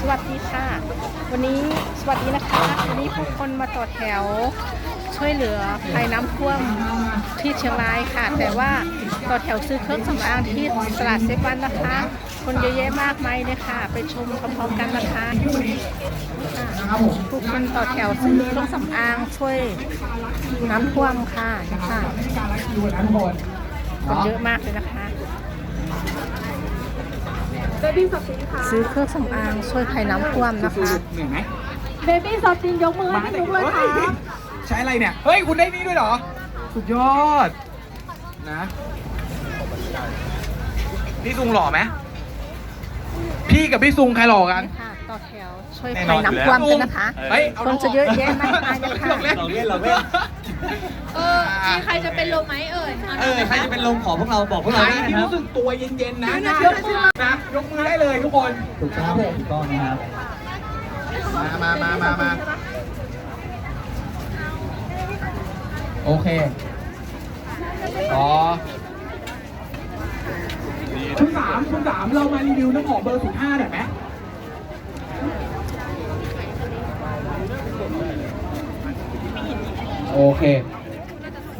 สวัสดีค่ะ วันนี้สวัสดีนะคะ วันนี้ผู้คนมาต่อแถวช่วยเหลือภัยน้ำท่วมที่เชียงรายค่ะ แต่ว่าต่อแถวซื้อเครื่องสำอางที่ตลาดเซฟวันนะคะ คนเยอะแยะมากมายเลยค่ะ ไปชมพร้อมๆกันนะคะค่ะทุกคนต่อแถวซื้อเครื่องสำอางช่วยน้ำท่วมค่ะนะคะการละคนเยอะมากเลยนะคะ เบบี้สตินค่ะซื้อเครื่องสำอางช่วยภัยน้ำท่วมนะคะ เหนื่อยไหมเบบี้สตินยกมือให้พี่นุ๊กเลยค่ะใช้อะไรเนี่ย เฮ้ย คุณได้นี่ด้วยเหรอ สุดยอด นะพี่ซุงหล่อไหมพี่กับพี่ซุงใครหล่อกันนี่ค่ะ ต่อแถวช่วยภัยน้ำท่วมกันนะคะเฮ้ยาคนจะเยอะแยะมากมายเลยค่ะเราเล่นเราเล่นเออมีใครจะเป็นลมไหมเอ่ยเออใครจะเป็นลมขอพวกเราบอกพวกใคเรารด้วยนะที่ครับรู้สึกตัวเย็นๆนะยกมือนะยกมือได้เลยทุกคนถูกต้องถูกต้องนะครับมามามามามาโอเคต่อคุณสามคุณสามเรามารีวิวน้ำหอมเบอร์สิบห้าหน่อยไหม โอเค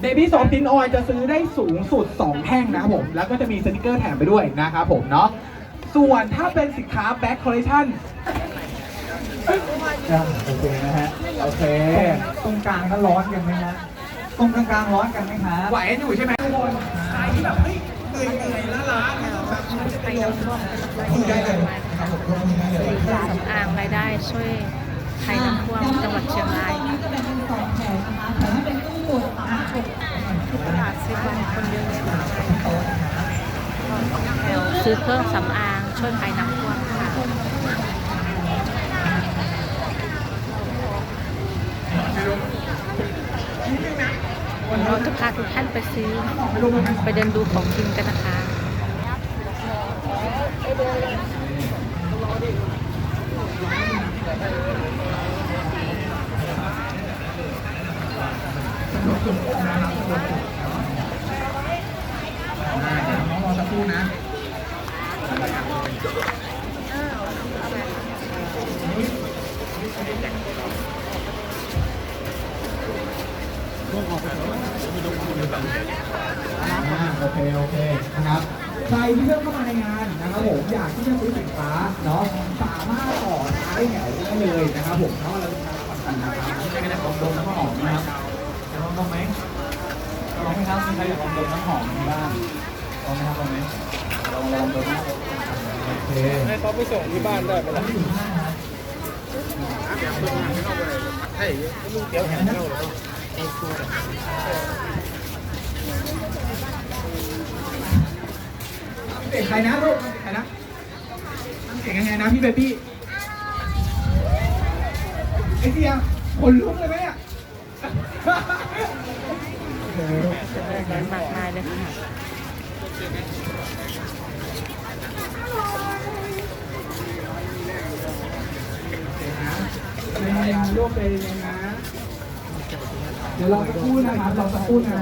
เบบี้ซอฟตินออยจะซื้อได้สูงสุด 2 แท่งนะครับผม แล้วก็จะมีสติกเกอร์แถมไปด้วยนะครับผมเนาะส่วนถ้าเป็นสินค้าแบ็คคอลเลคชันอะโอเคนะฮะ โอเค ตรงกลางก็ร้อนกันไหมฮะตรงกลางๆร้อนกันไหมครับไหวกันอยู่ใช่ไหมทุกคนใครที่แบบเฮ้ยเหนื่อยเหนื่อยล้าล้าๆนะครับแบบมันจะเป็นลมคุยได้เลยนะครับผมยกมือได้เลยเครื่องสำอางรายได้ช่วย ภัยน้ำท่วมจังหวัดเชียงรายตลาดเซฟวันคนเยอะแยะมากมายแถวซื้อเครื่องสำอางช่วยภัยน้ำท่วมค่ะเราจะพาทุกท่านไปซื้อ ไปเดินดูของกินกันนะคะ โอเคโอเคนะครับใครที่เพิ่งเข้ามาในงานนะครับผมอยากที่จะซื้อสินค้าเนาะสามารถต่อท้ายแถวได้เลยนะครับผมเนาะเราจะทำผ่อนกันนะครับไม่ใช่แค่แต่ของดมน้ำหอมนะครับจะลองดมไหมลองไหมครับมีใครอยากลองดมน้ำหอมบ้างลองไหมครับลองไหมลองลองดมนะโอเคให้เขาไปส่งที่บ้านได้ไหมล่ะเด็ กใครนะลูกใครนะนั่งเด็กยังไงนะพี่เบบี้ไอ้เสียขนลุกเลยไหมเนี่ยเยอะมากมายเลยค่ะในร่วมเป็นยังไงนะเดี๋ยวเรอสักครู่นะครับเรอสักครู่นะ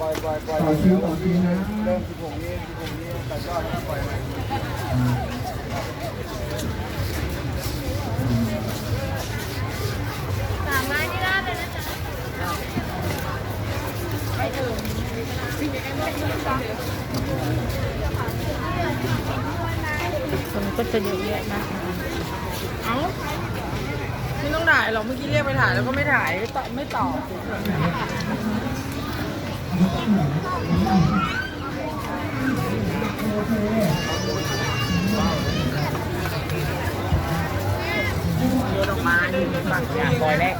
ต่อคิวต่อคิวนะเริ่มที่ผมนี้ที่ผมนี้ แต่ก็แล้วก็ปล่อยไปสามไม้ที่ราดเลยนะจ๊ะคนก็จะเยอะแยะมากมายเอ้าไม่ต้องถ่ายหรอกเมื่อกี้เรียกไปถ่ายแล้วก็ไม่ถ่ายไม่ตอบไม่ตอบ โยนออกมาฝั่งจากซอยแรก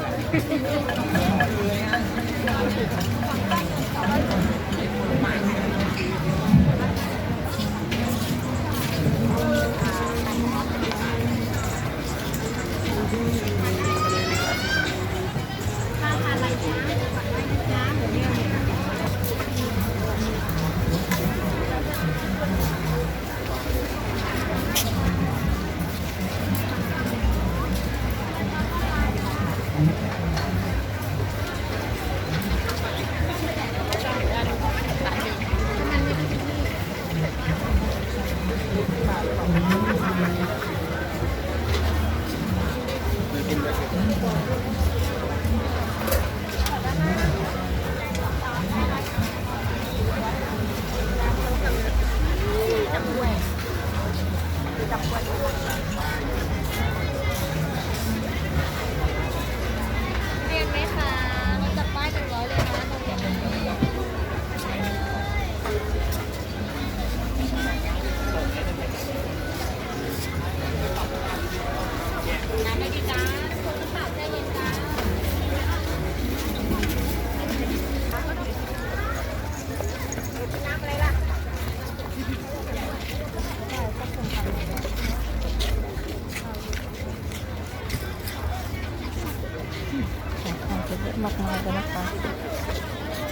จะเยอะมากมายเลยนะคะ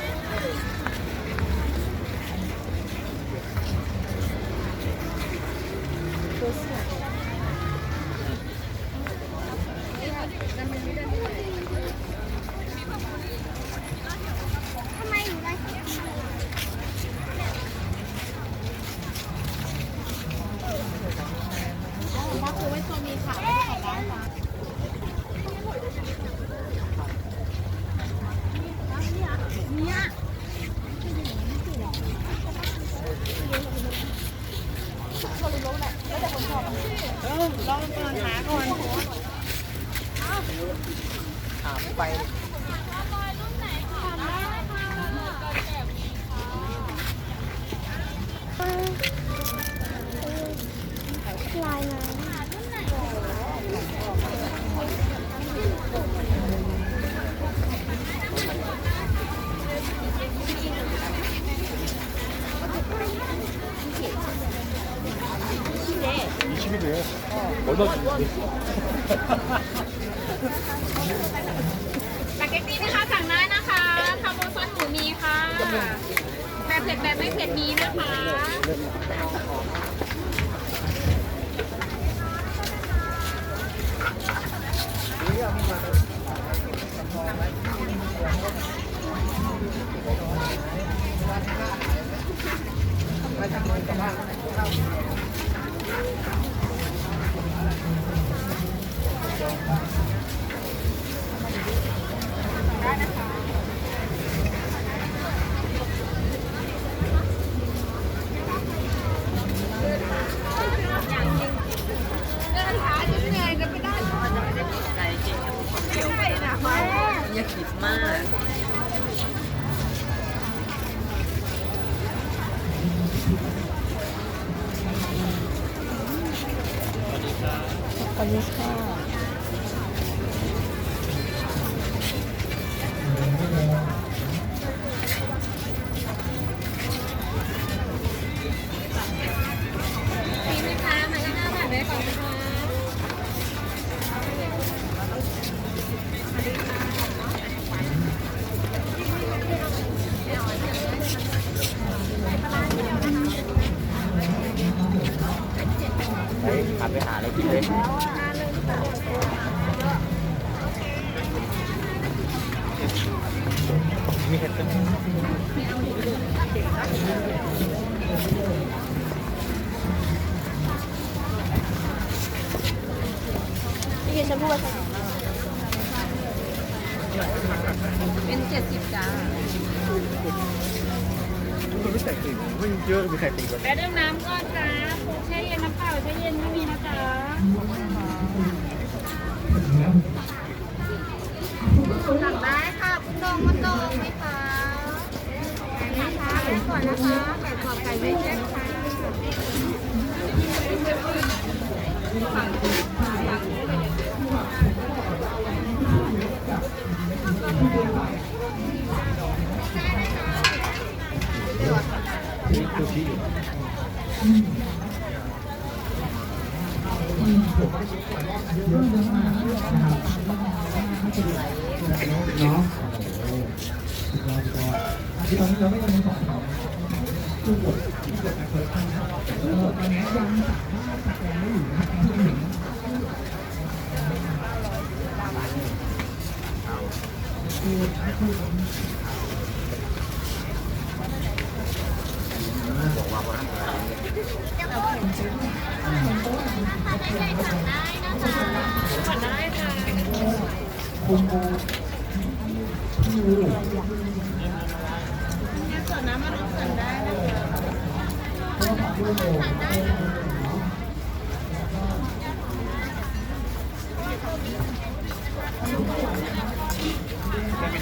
ทำไมอยู่ไร ลำสปาเกตตี้นะคะสั่งได้นะคะทำโบซอนหมูมีค่ะแบบเผ็ดแบบไม่เผ็ดมีนะคะเอย่าคิดมาก ไปขับไปหาอะไรกินเลยมีเห็ดเป็นพี่กินชมพู่ใส่เป็นเจ็ดสิบจ้า คนไม่ใส่กลิ่นไม่เยอะมีใส่กลิ่นก่อนแป๊บนึงน้ำก่อนจ้าโค้กแช่เย็นน้ำเปล่าแช่เย็นไม่มีนะจ๊ะสั่งได้ค่ะคุณดองมันดองไหมคะนะคะไก่ก่อนนะคะไก่กรอบไก่ไม่แช่ค่ะนี่คือ ชี้อยู่เนาะที่ตอนนี้เราไม่ยังมีสองแถวผู้กดผู้กดแบบเปิดทางเออตอนนี้ยังสามารถสแกนได้อยู่นะครับที่เห็นคือคือก่อน ส่วนน้ำมันสั่งได้นะคะ